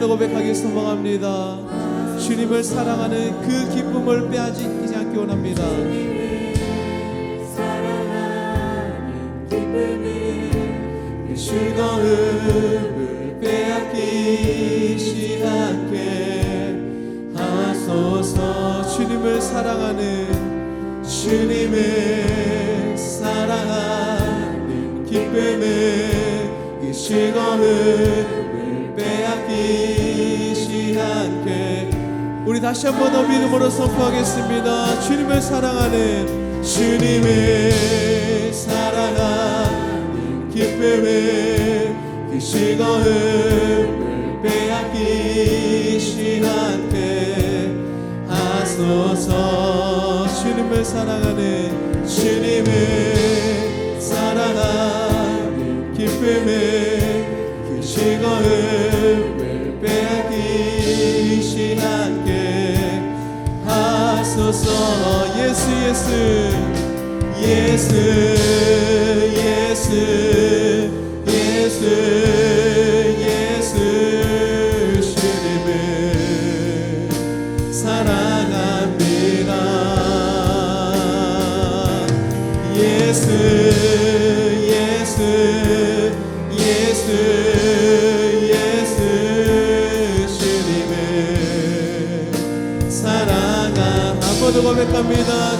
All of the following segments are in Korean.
더 고백하기 소망합니다. 주님을 사랑하는 그 기쁨을 빼앗기지 않기 원합니다 즐거움을 빼앗기지 않게 하소서 주님을 사랑하는 주님을 사랑하는 기쁨을 그 즐거움을 우리 다시 한번 더 믿음으로 선포하겠습니다. 주님을 사랑하는 주님을 사랑하는 기쁨을 그 즐거움을 빼앗기지 않게 하소서. 주님을 사랑하는 주님을 예수 예수 예수 예수 예수 주님을 사랑합니다. 예수 예수 예수 고백합니다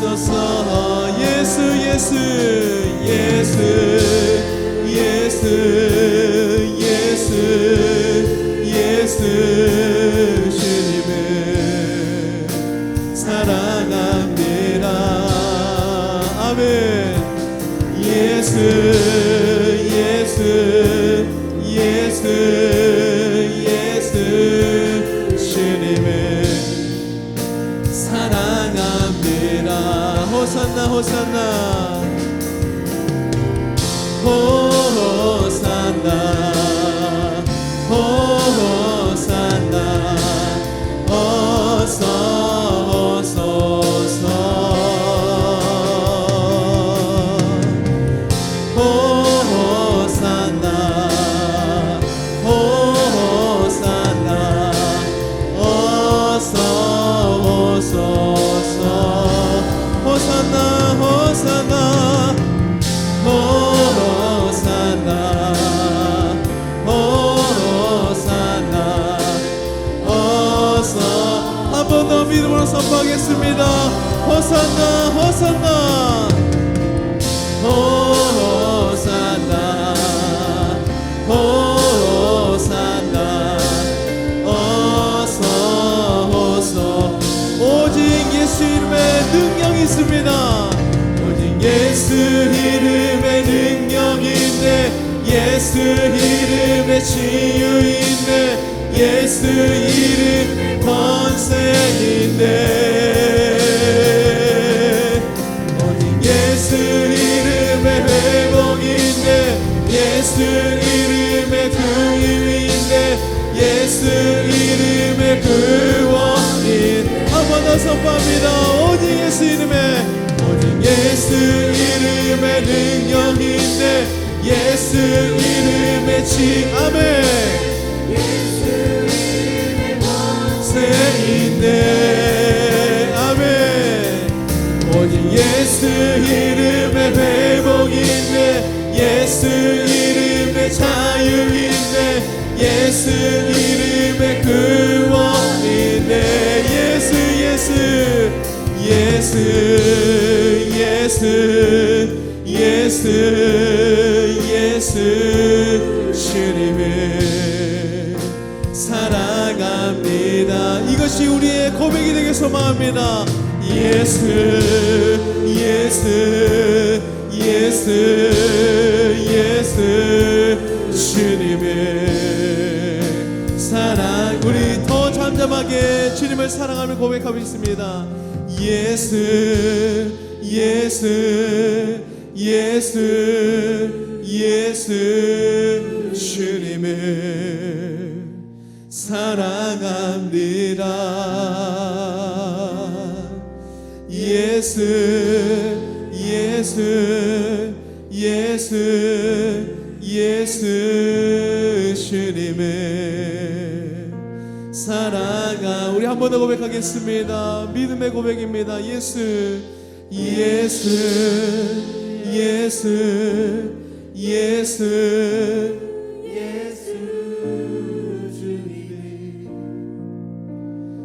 하소서. 예수 예수 예수 예수 예수 예수 예수 예수 예수 호산나 선포하겠습니다. 호산나 호산나. 오직 예수 이름에 능력이 있습니다. 예수 이름에 있네. 예수 이름 권세 있네 예수 이름에 구유인데 예수 이름에 구원인. 한 날마다 선포합니다. 오직 예수 이름에 오직 예수 이름에 능력 있네 예수 이름에 지 아멘. 세인데. 아멘. 오직 예수 이름에 회복 있네 예수 자유 있네 예수 이름에 구원 있네 예수 예수 예수 예수 예수 예수 주님을 사랑합니다. 이것이 우리의 고백이 되게 소망합니다. 예수, 예수, 예수, 예수, 더 잠잠하게 주님을 사랑하며 고백하고 있습니다. 예수, 예수, 예수, 예수, 주님을 사랑합니다. 예수, 예수, 예수, 예수, 사랑하. 우리 한 번 더 고백하겠습니다. 믿음의 고백입니다. 예수, 예수, 예수, 예수, 예수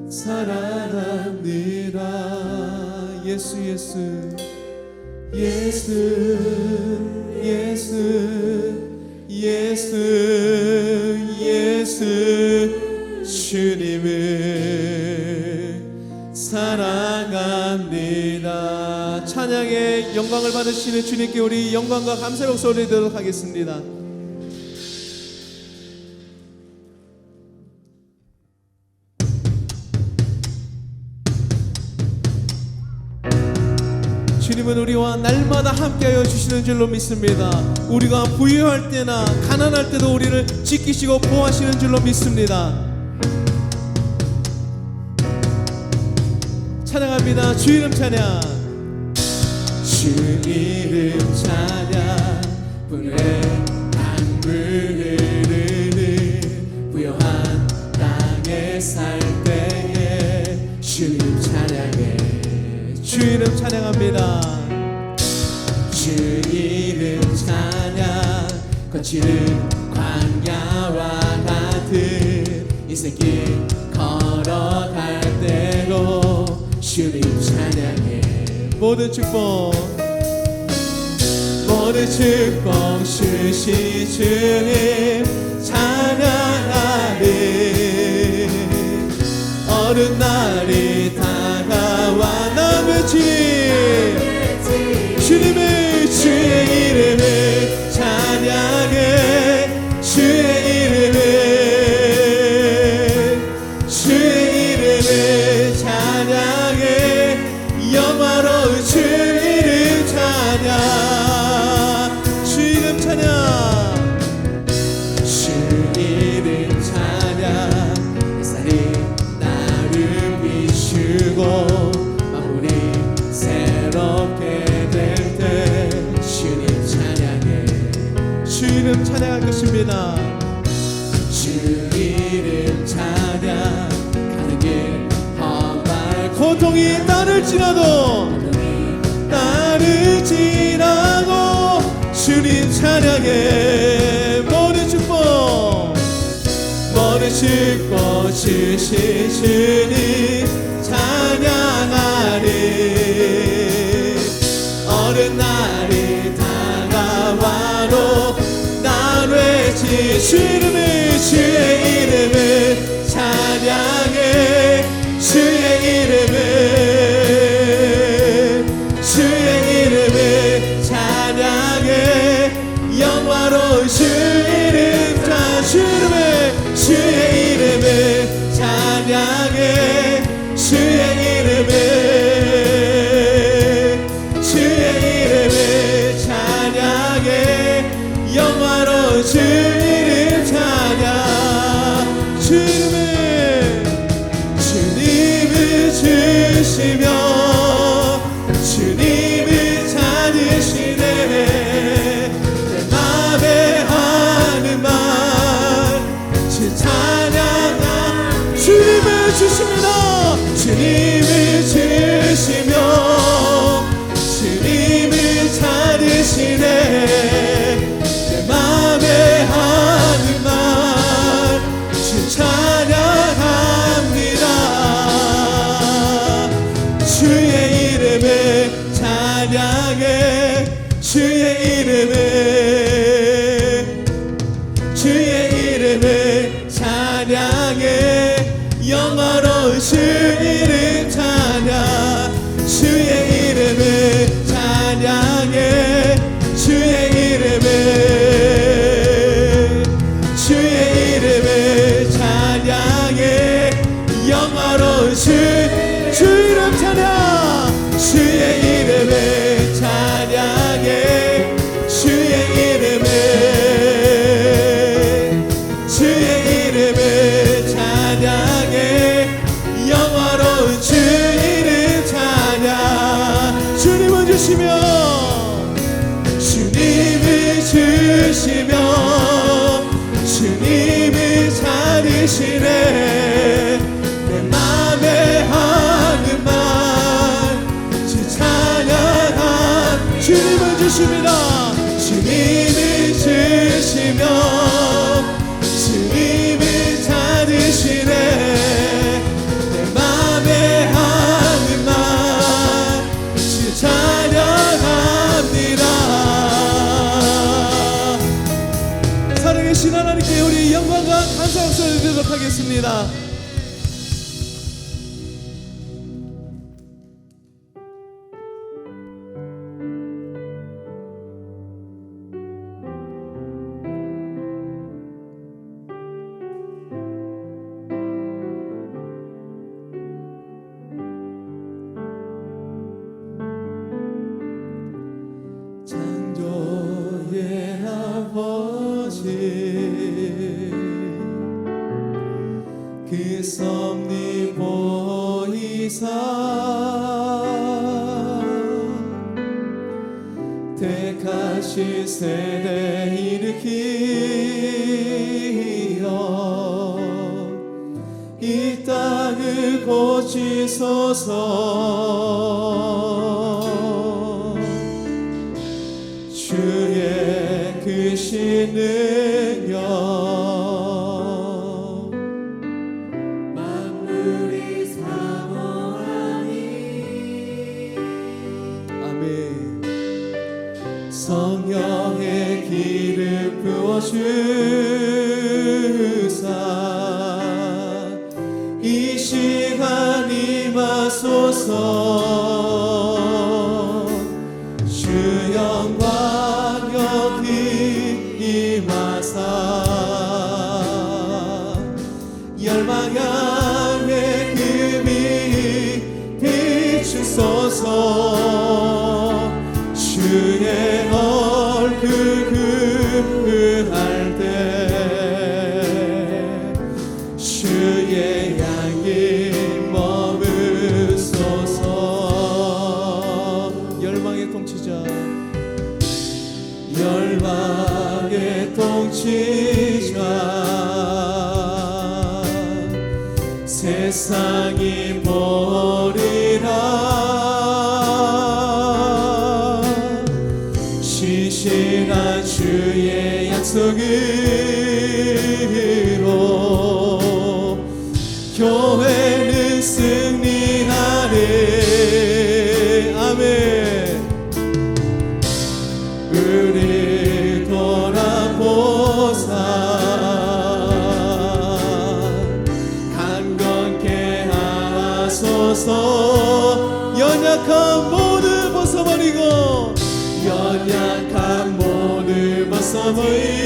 사랑합니다. 예수 예수 예수 예수 예수 영광을 받으시는 주님께 우리 영광과 감사의 목소리 드리도록 하겠습니다. 주님은 우리와 날마다 함께하여 주시는 줄로 믿습니다. 우리가 부유할 때나 가난할 때도 우리를 지키시고 보호하시는 줄로 믿습니다. 찬양합니다. 주 이름 찬양. 주 이름 찬양. 불에 강물 흐르는 부요한 땅에 살 때에 주 이름 찬양해. 주 이름 찬양합니다. 주 이름 찬양 거칠은 광야와 같은 인생길 걸어갈 때로 주님 찬양해 모든 축복 모든 축복 주시 주님 찬양하리. 어른 날이 다가와 주 고통이 따를지라도 나를 지나고 주님 찬양해. 모든 축복 모든 축복 주신 주님 찬양하리. 어른 날이 다가와도 주 이름을 주의 이름을 네, 우리 영광과 감사 박수를 드리도록 하겠습니다. 기사 택하실 세대 일으키어 이 땅을 고치소서. 주의 그 신을 走。 세상에 I'm not Mamãe.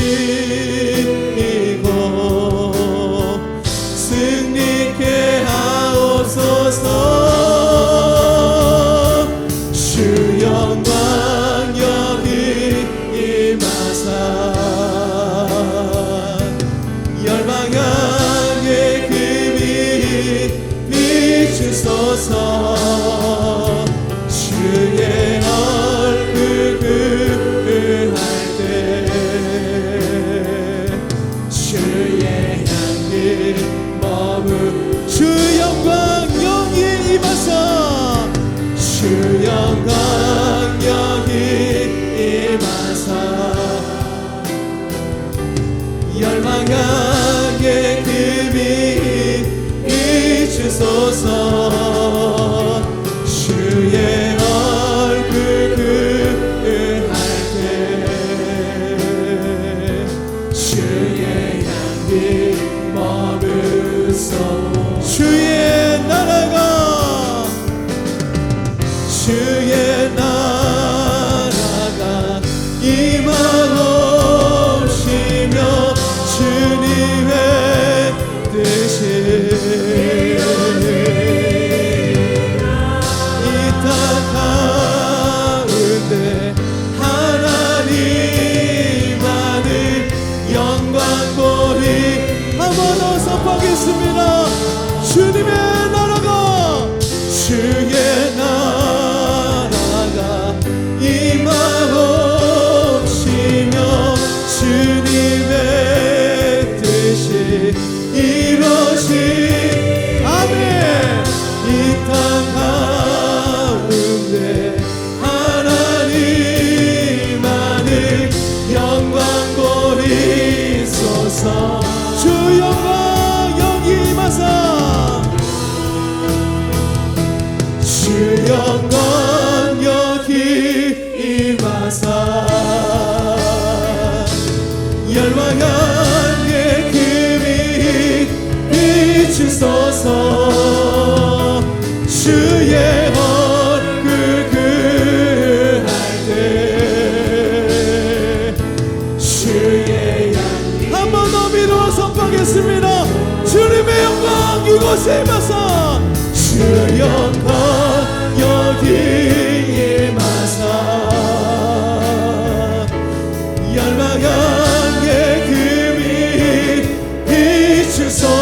yan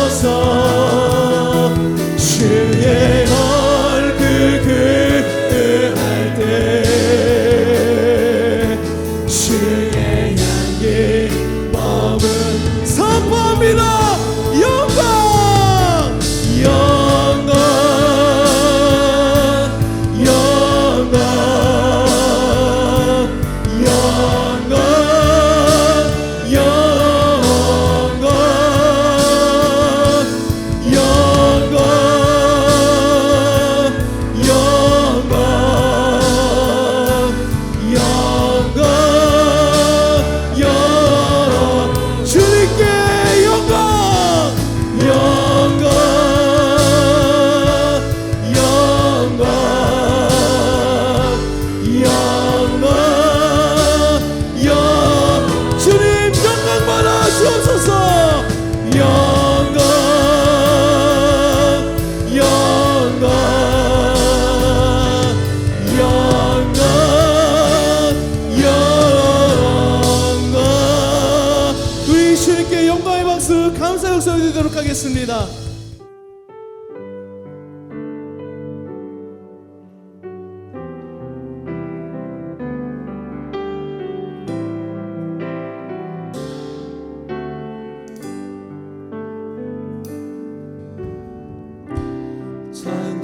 so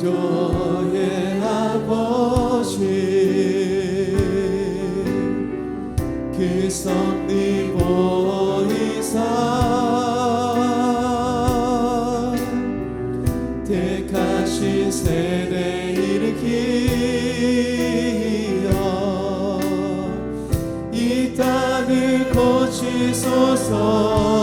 인도의 아버지 그 섭리 보이사 택하신 세대 일으키어 이 땅을 고치소서.